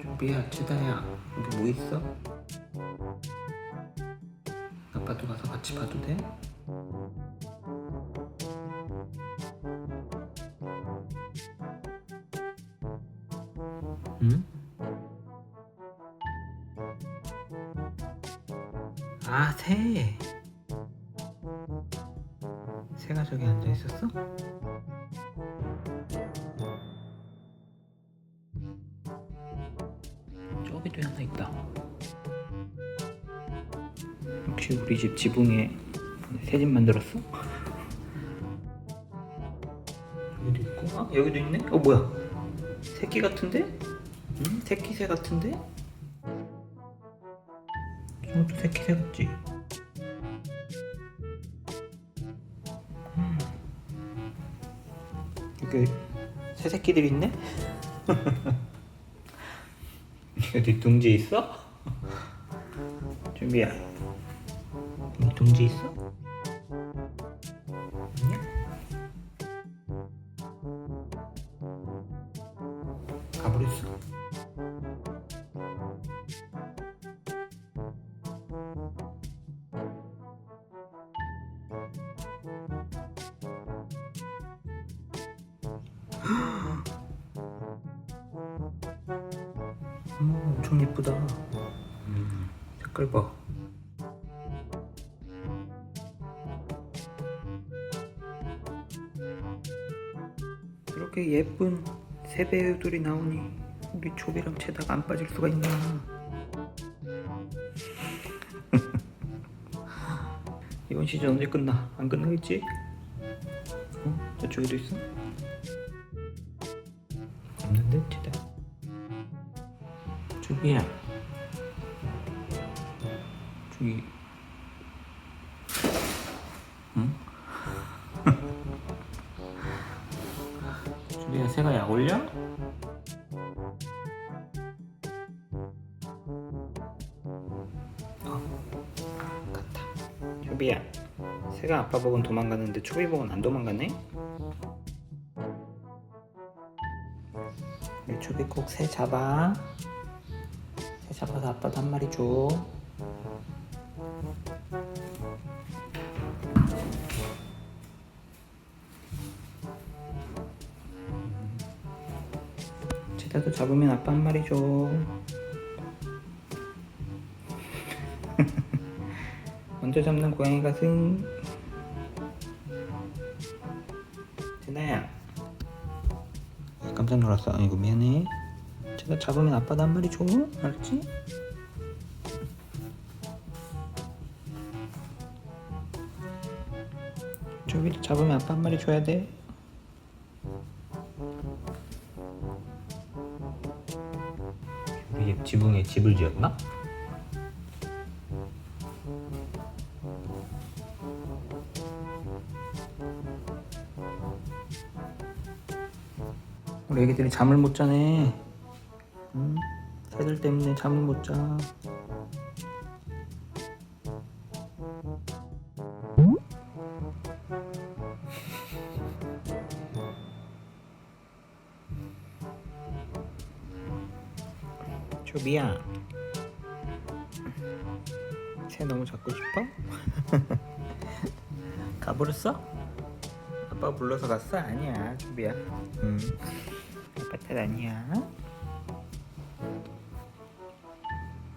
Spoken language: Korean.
준비야, 치다야, 여기 뭐 있어? 아빠도 가서 같이 봐도 돼? 응? 아, 새. 새가 저기 앉아 있었어? 저기도 하나 있다. 혹시 우리 집 지붕에 새집 만들었어? 여기도 있고, 아 여기도 있네. 어 뭐야? 새끼 같은데? 응? 새끼 새 같은데? 저것도 새끼 새 같지? 음. 여기 새 새끼들 있네? 어디 둥지 있어? 준비야 둥지 있어? 아니야? 가버렸어 엄청 예쁘다 음, 색깔 봐 이렇게 예쁜 새 배우들이 나오니 우리 조비랑 채다가 안 빠질 수가 있나 이번 시즌 언제 끝나? 안 끝나겠지? 어? 저쪽에도 있어? 없는데? 채다 조비야 저기 응? 조비야 새가 약 올려? 어 갔다 조비야 새가 아빠 보곤 도망가는데 초비 보곤 안 도망가네? 우리 초비 꼭 새 잡아 새 잡아서 아빠도 한 마리 줘. 제다도 잡으면 아빠 한 마리 줘. 먼저 잡는 고양이가 승. 제나야. 깜짝 놀랐어. 아이고 미안해 제가 잡으면 아빠도 한 마리 줘 알았지? 저기도 잡으면 아빠 한 마리 줘야 돼 우리 지붕에 집을 지었나? 우리 애기들이 잠을 못 자네. 응? 새들 때문에 잠을 못 자. 조비야. 새 너무 잡고 싶어? 가버렸어? 아빠 불러서 갔어? 아니야, 조비야. 응. 아빠 탓 아니야.